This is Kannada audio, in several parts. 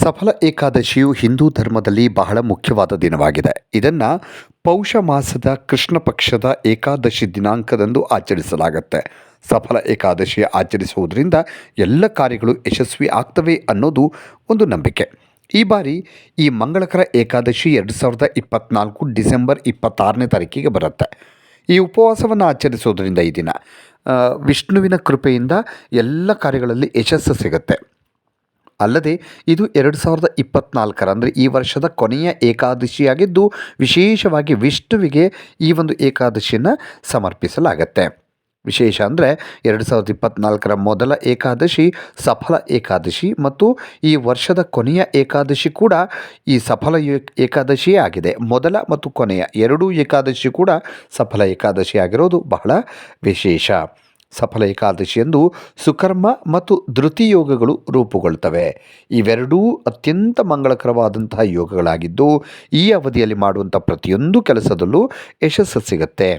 ಸಫಲ ಏಕಾದಶಿಯು ಹಿಂದೂ ಧರ್ಮದಲ್ಲಿ ಬಹಳ ಮುಖ್ಯವಾದ ದಿನವಾಗಿದೆ. ಇದನ್ನು ಪೌಷ ಮಾಸದ ಕೃಷ್ಣ ಪಕ್ಷದ ಏಕಾದಶಿ ದಿನಾಂಕದಂದು ಆಚರಿಸಲಾಗುತ್ತೆ. ಸಫಲ ಏಕಾದಶಿ ಆಚರಿಸುವುದರಿಂದ ಎಲ್ಲ ಕಾರ್ಯಗಳು ಯಶಸ್ವಿ ಆಗ್ತವೆ ಅನ್ನೋದು ಒಂದು ನಂಬಿಕೆ. ಈ ಬಾರಿ ಈ ಮಂಗಳಕರ ಏಕಾದಶಿ ಎರಡು ಸಾವಿರದ ಇಪ್ಪತ್ತ್ನಾಲ್ಕು ಡಿಸೆಂಬರ್ ಇಪ್ಪತ್ತಾರನೇ ತಾರೀಕಿಗೆ ಬರುತ್ತೆ. ಈ ಉಪವಾಸವನ್ನು ಆಚರಿಸೋದರಿಂದ ಈ ದಿನ ವಿಷ್ಣುವಿನ ಕೃಪೆಯಿಂದ ಎಲ್ಲ ಕಾರ್ಯಗಳಲ್ಲಿ ಯಶಸ್ಸು ಸಿಗುತ್ತೆ. ಅಲ್ಲದೆ ಇದು ಎರಡು ಸಾವಿರದ ಇಪ್ಪತ್ನಾಲ್ಕರ ಅಂದರೆ ಈ ವರ್ಷದ ಕೊನೆಯ ಏಕಾದಶಿಯಾಗಿದ್ದು ವಿಶೇಷವಾಗಿ ವಿಷ್ಣುವಿಗೆ ಈ ಒಂದು ಏಕಾದಶಿಯನ್ನು ಸಮರ್ಪಿಸಲಾಗತ್ತೆ. ವಿಶೇಷ ಅಂದರೆ ಎರಡು ಸಾವಿರದ ಇಪ್ಪತ್ನಾಲ್ಕರ ಮೊದಲ ಏಕಾದಶಿ, ಸಫಲ ಏಕಾದಶಿ ಮತ್ತು ಈ ವರ್ಷದ ಕೊನೆಯ ಏಕಾದಶಿ ಕೂಡ ಈ ಸಫಲ ಏಕ್- ಏಕಾದಶಿಯೇ ಆಗಿದೆ. ಮೊದಲ ಮತ್ತು ಕೊನೆಯ ಎರಡೂ ಏಕಾದಶಿ ಕೂಡ ಸಫಲ ಏಕಾದಶಿ ಆಗಿರೋದು ಬಹಳ ವಿಶೇಷ. ಸಫಲ ಏಕಾದಶಿಯಂದು ಸುಕರ್ಮ ಮತ್ತು ಧೃತಿ ಯೋಗಗಳು ರೂಪುಗೊಳ್ತವೆ. ಇವೆರಡೂ ಅತ್ಯಂತ ಮಂಗಳಕರವಾದಂತಹ ಯೋಗಗಳಾಗಿದ್ದು, ಈ ಅವಧಿಯಲ್ಲಿ ಮಾಡುವಂಥ ಪ್ರತಿಯೊಂದು ಕೆಲಸದಲ್ಲೂ ಯಶಸ್ಸು ಸಿಗುತ್ತೆ.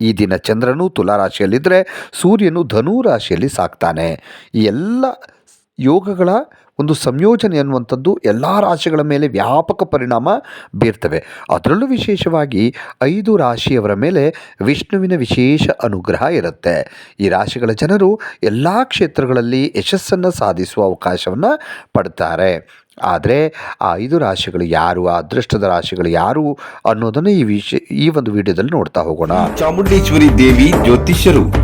ಈ ದಿನ ಚಂದ್ರನು ತುಲಾ ರಾಶಿಯಲ್ಲಿದ್ದರೆ ಸೂರ್ಯನು ಧನು ರಾಶಿಯಲ್ಲಿ ಸಾಕ್ತಾನೆ. ಈ ಎಲ್ಲ ಯೋಗಗಳ ಒಂದು ಸಂಯೋಜನೆ ಅನ್ನುವಂಥದ್ದು ಎಲ್ಲ ರಾಶಿಗಳ ಮೇಲೆ ವ್ಯಾಪಕ ಪರಿಣಾಮ ಬೀರ್ತವೆ. ಅದರಲ್ಲೂ ವಿಶೇಷವಾಗಿ ಐದು ರಾಶಿಯವರ ಮೇಲೆ ವಿಷ್ಣುವಿನ ವಿಶೇಷ ಅನುಗ್ರಹ ಇರುತ್ತೆ. ಈ ರಾಶಿಗಳ ಜನರು ಎಲ್ಲ ಕ್ಷೇತ್ರಗಳಲ್ಲಿ ಯಶಸ್ಸನ್ನು ಸಾಧಿಸುವ ಅವಕಾಶವನ್ನು ಪಡ್ತಾರೆ. ಆದರೆ ಆ ಐದು ರಾಶಿಗಳು ಯಾರು, ಆ ಅದೃಷ್ಟದ ರಾಶಿಗಳು ಯಾರು ಅನ್ನೋದನ್ನು ಈ ವಿಷಯ ಈ ಒಂದು ವಿಡಿಯೋದಲ್ಲಿ ನೋಡ್ತಾ ಹೋಗೋಣ. ಚಾಮುಂಡೇಶ್ವರಿ ದೇವಿ ಜ್ಯೋತಿಷ್ಯರು.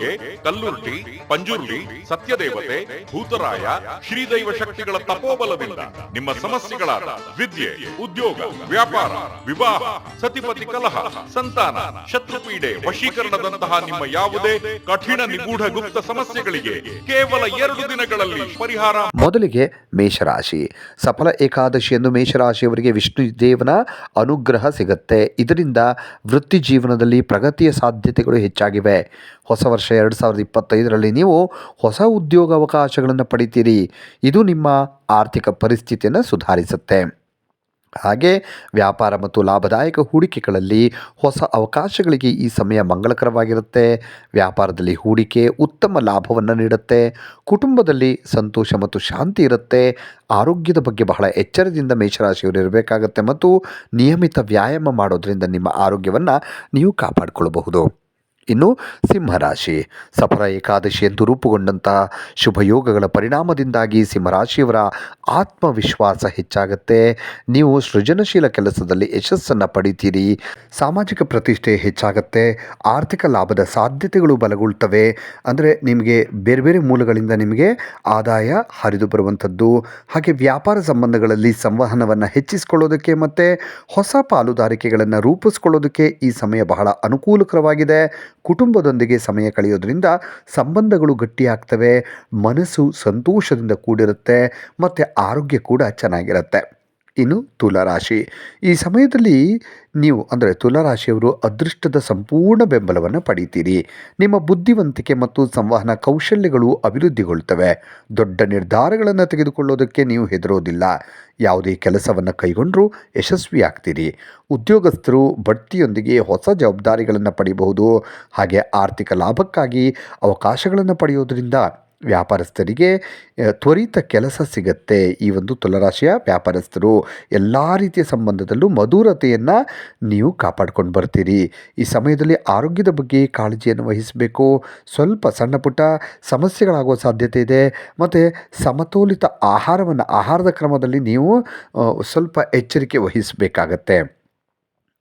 ಕಲ್ಲುರ್ಟಿ ಪಂಜುರ್ಲಿ, ಸತ್ಯದೇವತೆ, ಭೂತರಾಯ, ಶ್ರೀದೈವ ಶಕ್ತಿಗಳ ತಪೋಬಲದಿಂದ ನಿಮ್ಮ ಸಮಸ್ಯೆಗಳಾದ ವಿದ್ಯೆ, ಉದ್ಯೋಗ, ವ್ಯಾಪಾರ, ವಿವಾಹ, ಸತಿಪತಿ ಕಲಹ, ಸಂತಾನ, ಶತ್ರುಪೀಡೆ ವಶೀಕರಣದಂತಹ ನಿಮ್ಮ ಯಾವುದೇ ಕಠಿಣ ನಿಗೂಢ ಗುಪ್ತ ಸಮಸ್ಯೆಗಳಿಗೆ ಕೇವಲ ಎರಡು ದಿನಗಳಲ್ಲಿ ಪರಿಹಾರ ಮೊದಲಿಗೆ ಮೇಷರಾಶಿ. ಸಫಲ ಏಕಾದಶಿಯನ್ನು ಮೇಷರಾಶಿಯವರಿಗೆ ವಿಷ್ಣು ದೇವನ ಅನುಗ್ರಹ ಸಿಗುತ್ತೆ. ಇದರಿಂದ ವೃತ್ತಿ ಜೀವನದಲ್ಲಿ ಪ್ರಗತಿಯ ಸಾಧ್ಯತೆಗಳು ಹೆಚ್ಚಾಗಿವೆ. ಹೊಸ ವರ್ಷ ಎರಡು ಸಾವಿರದ ಇಪ್ಪತ್ತೈದರಲ್ಲಿ ನೀವು ಹೊಸ ಉದ್ಯೋಗ ಅವಕಾಶಗಳನ್ನು ಪಡಿತೀರಿ. ಇದು ನಿಮ್ಮ ಆರ್ಥಿಕ ಪರಿಸ್ಥಿತಿಯನ್ನು ಸುಧಾರಿಸುತ್ತೆ. ಹಾಗೆ ವ್ಯಾಪಾರ ಮತ್ತು ಲಾಭದಾಯಕ ಹೂಡಿಕೆಗಳಲ್ಲಿ ಹೊಸ ಅವಕಾಶಗಳಿಗೆ ಈ ಸಮಯ ಮಂಗಳಕರವಾಗಿರುತ್ತೆ. ವ್ಯಾಪಾರದಲ್ಲಿ ಹೂಡಿಕೆ ಉತ್ತಮ ಲಾಭವನ್ನು ನೀಡುತ್ತೆ. ಕುಟುಂಬದಲ್ಲಿ ಸಂತೋಷ ಮತ್ತು ಶಾಂತಿ ಇರುತ್ತೆ. ಆರೋಗ್ಯದ ಬಗ್ಗೆ ಬಹಳ ಎಚ್ಚರದಿಂದ ಮೇಷರಾಶಿಯವರು ಇರಬೇಕಾಗತ್ತೆ ಮತ್ತು ನಿಯಮಿತ ವ್ಯಾಯಾಮ ಮಾಡೋದರಿಂದ ನಿಮ್ಮ ಆರೋಗ್ಯವನ್ನು ನೀವು ಕಾಪಾಡಿಕೊಳ್ಳಬಹುದು. ಇನ್ನು ಸಿಂಹರಾಶಿ. ಸಫರ ಏಕಾದಶಿ ಎಂದು ರೂಪುಗೊಂಡಂತಹ ಶುಭ ಯೋಗಗಳ ಪರಿಣಾಮದಿಂದಾಗಿ ಸಿಂಹರಾಶಿಯವರ ಆತ್ಮವಿಶ್ವಾಸ ಹೆಚ್ಚಾಗುತ್ತೆ. ನೀವು ಸೃಜನಶೀಲ ಕೆಲಸದಲ್ಲಿ ಯಶಸ್ಸನ್ನು ಪಡಿತೀರಿ. ಸಾಮಾಜಿಕ ಪ್ರತಿಷ್ಠೆ ಹೆಚ್ಚಾಗುತ್ತೆ. ಆರ್ಥಿಕ ಲಾಭದ ಸಾಧ್ಯತೆಗಳು ಬಲಗೊಳ್ತವೆ. ಅಂದರೆ ನಿಮಗೆ ಬೇರೆ ಬೇರೆ ಮೂಲಗಳಿಂದ ನಿಮಗೆ ಆದಾಯ ಹರಿದು ಬರುವಂಥದ್ದು. ಹಾಗೆ ವ್ಯಾಪಾರ ಸಂಬಂಧಗಳಲ್ಲಿ ಸಂವಹನವನ್ನು ಹೆಚ್ಚಿಸಿಕೊಳ್ಳೋದಕ್ಕೆ ಮತ್ತು ಹೊಸ ಪಾಲುದಾರಿಕೆಗಳನ್ನು ರೂಪಿಸ್ಕೊಳ್ಳೋದಕ್ಕೆ ಈ ಸಮಯ ಬಹಳ ಅನುಕೂಲಕರವಾಗಿದೆ. ಕುಟುಂಬದೊಂದಿಗೆ ಸಮಯ ಕಳೆಯೋದ್ರಿಂದ ಸಂಬಂಧಗಳು ಗಟ್ಟಿಯಾಗ್ತವೆ ಮನಸ್ಸು ಸಂತೋಷದಿಂದ ಕೂಡಿರುತ್ತೆ ಮತ್ತು ಆರೋಗ್ಯ ಕೂಡ ಚೆನ್ನಾಗಿರುತ್ತೆ. ಇನ್ನು ತುಲಾರಾಶಿ. ಈ ಸಮಯದಲ್ಲಿ ನೀವು ಅಂದರೆ ತುಲಾರಾಶಿಯವರು ಅದೃಷ್ಟದ ಸಂಪೂರ್ಣ ಬೆಂಬಲವನ್ನು ಪಡೆಯುತ್ತೀರಿ ನಿಮ್ಮ ಬುದ್ಧಿವಂತಿಕೆ ಮತ್ತು ಸಂವಹನ ಕೌಶಲ್ಯಗಳು ಅಭಿವೃದ್ಧಿಗೊಳ್ಳುತ್ತವೆ ದೊಡ್ಡ ನಿರ್ಧಾರಗಳನ್ನು ತೆಗೆದುಕೊಳ್ಳೋದಕ್ಕೆ ನೀವು ಹೆದರೋದಿಲ್ಲ. ಯಾವುದೇ ಕೆಲಸವನ್ನು ಕೈಗೊಂಡರೂ ಯಶಸ್ವಿಯಾಗ್ತೀರಿ. ಉದ್ಯೋಗಸ್ಥರು ಬಡ್ತಿಯೊಂದಿಗೆ ಹೊಸ ಜವಾಬ್ದಾರಿಗಳನ್ನು ಪಡೆಯಬಹುದು ಹಾಗೆ ಆರ್ಥಿಕ ಲಾಭಕ್ಕಾಗಿ ಅವಕಾಶಗಳನ್ನು ಪಡೆಯೋದ್ರಿಂದ ವ್ಯಾಪಾರಸ್ಥರಿಗೆ ತ್ವರಿತ ಕೆಲಸ ಸಿಗತ್ತೆ ಈ ಒಂದು ತುಲರಾಶಿಯ ವ್ಯಾಪಾರಸ್ಥರು. ಎಲ್ಲ ರೀತಿಯ ಸಂಬಂಧದಲ್ಲೂ ಮಧುರತೆಯನ್ನು ನೀವು ಕಾಪಾಡ್ಕೊಂಡು ಬರ್ತೀರಿ. ಈ ಸಮಯದಲ್ಲಿ ಆರೋಗ್ಯದ ಬಗ್ಗೆ ಕಾಳಜಿಯನ್ನು ವಹಿಸಬೇಕು. ಸ್ವಲ್ಪ ಸಣ್ಣ ಪುಟ್ಟ ಸಮಸ್ಯೆಗಳಾಗುವ ಸಾಧ್ಯತೆ ಇದೆ. ಮತ್ತು ಸಮತೋಲಿತ ಆಹಾರವನ್ನು, ಆಹಾರದ ಕ್ರಮದಲ್ಲಿ ನೀವು ಸ್ವಲ್ಪ ಎಚ್ಚರಿಕೆ ವಹಿಸಬೇಕಾಗತ್ತೆ.